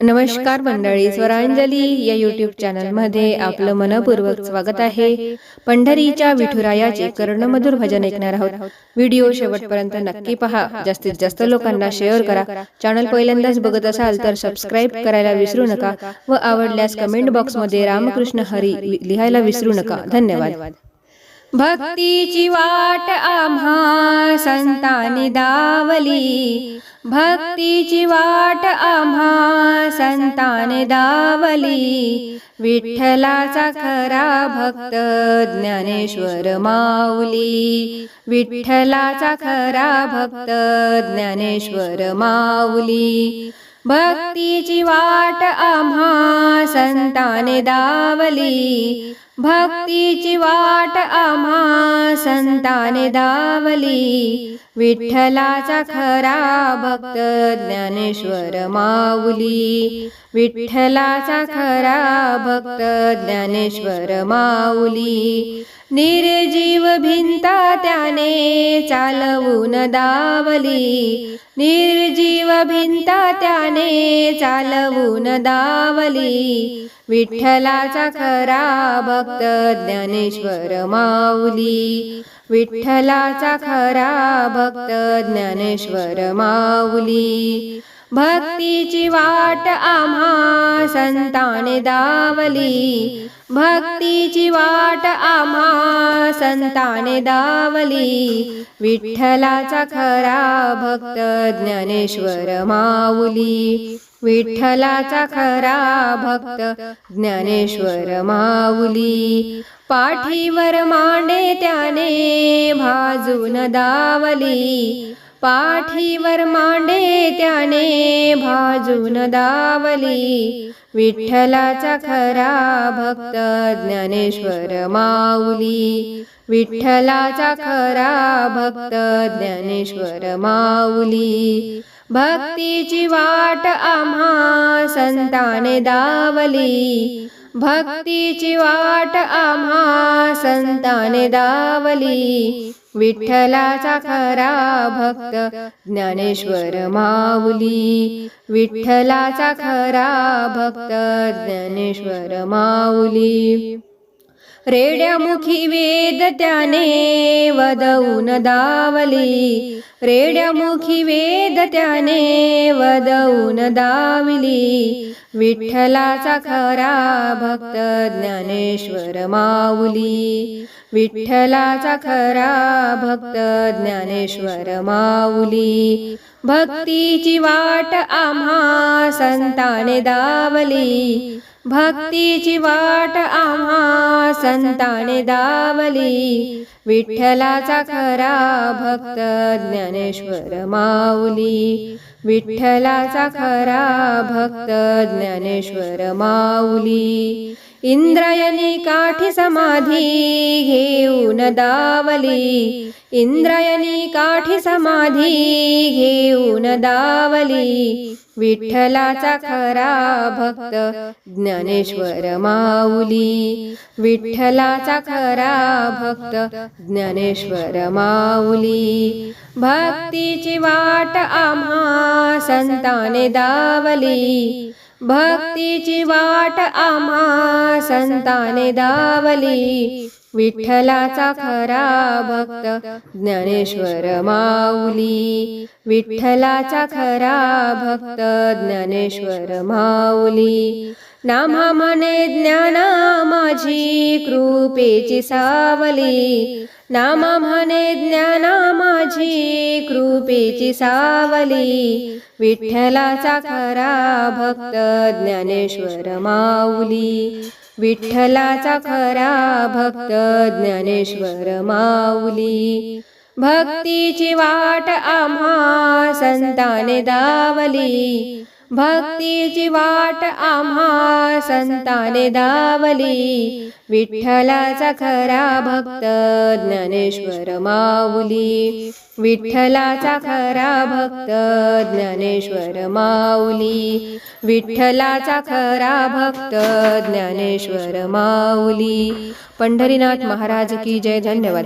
नमस्कार मंडळी स्वरांजली या युट्यूब चॅनलमध्ये आपलं मनपूर्वक स्वागत आहे. पंढरीच्या विठुरायाचे कर्णमधुर भजन ऐकणार आहोत. व्हिडिओ शेवटपर्यंत नक्की पहा. जास्तीत जास्त लोकांना शेअर करा. चॅनल पहिल्यांदाच बघत असाल तर सबस्क्राईब करायला विसरू नका व आवडल्यास कमेंट बॉक्समध्ये रामकृष्ण हरी लिहायला विसरू नका. धन्यवाद. भक्तीची वाट आम्हा संतांनी दावली. भक्तीची वाट आम्हा संताने दावली. विठ्ठलाचा खरा भक्त ज्ञानेश्वर माऊली. विठ्ठलाचा खरा भक्त ज्ञानेश्वर माऊली. भक्तीची वाट आम्हा संताने दावली. भक्तीची वाट आम्हा संताने दावली. विठ्ठलाचा खरा भक्त ज्ञानेश्वर माऊली. विठ्ठलाचा खरा भक्त ज्ञानेश्वर माऊली. निर्जीव भिंता त्याने चालवून दावली. निर्जीव भिंत त्याने चालवून दावली. विठ्ठलाचा खरा भक्त भक्त ज्ञानेश्वर माऊली. विठ्ठलाचा खरा भक्त ज्ञानेश्वर माऊली. भक्तीची वाट आम्हा संताने दावली. भक्तीची वाट आम्हा संताने दावली. विठ्ठलाचा खरा भक्त ज्ञानेश्वर माऊली. विठ्ठलाचा खरा भक्त ज्ञानेश्वर माऊली. पाठीवर मांडे त्याने भाजून दावली. पाठीवर मांडे त्याने भाजून दावली. विठ्ठलाचा खरा भक्त ज्ञानेश्वर माऊली. विठ्ठलाचा खरा भक्त ज्ञानेश्वर माऊली. भक्तीची वाट आम्हा संताने दावली. भक्तीची वाट आम्हा संताने दावली. विठ्ठलाचा खरा भक्त ज्ञानेश्वर माऊली. विठ्ठलाचा खरा भक्त ज्ञानेश्वर माऊली. रेड्यामुखी वेद त्याने वदवून दावली रेड्यामुखी वेद त्याने वदवून दावली विठ्ठलाचा खरा भक्त ज्ञानेश्वर माऊली विठ्ठलाचा खरा भक्त ज्ञानेश्वर माऊली भक्तीची वाट आम्हा संताने दावली भक्तीची वाट आम्हा संताने दावली. विठ्ठलाचा खरा भक्त ज्ञानेश्वर माऊली. विठ्ठलाचा खरा भक्त ज्ञानेश्वर माऊली. इंद्रायणी काठी समाधी घेऊ घेऊन दावली इंद्रायणी काठी समाधी घेऊन दावली विठ्ठलाचा खरा भक्त ज्ञानेश्वर माऊली। विठ्ठलाचा खरा भक्त ज्ञानेश्वर माऊली। भक्तीची वाट आम्हा संताने दावली। भक्तीची वाट आम्हा संताने दावली। विठ्ठलाचा खरा भक्त ज्ञानेश्वर माऊली. विठ्ठलाचा खरा भक्त ज्ञानेश्वर माऊली. नामा मने ज्ञाना माझी कृपेची सावली. नामा म्हणे ज्ञाना माझी कृपेची सावली. विठ्ठलाचा खरा भक्त ज्ञानेश्वर माऊली. विठ्ठलाचा खरा भक्त ज्ञानेश्वर माऊली. भक्तीची वाट आम्हा संताने दावली. भक्तीची वाट आम्हा संताने दावली. विठ्ठलाचा खरा भक्त ज्ञानेश्वर माऊली. विठ्ठलाचा खरा भक्त ज्ञानेश्वर माऊली. विठ्ठलाचा खरा भक्त ज्ञानेश्वर माऊली. पंढरीनाथ महाराज की जय. धन्यवाद.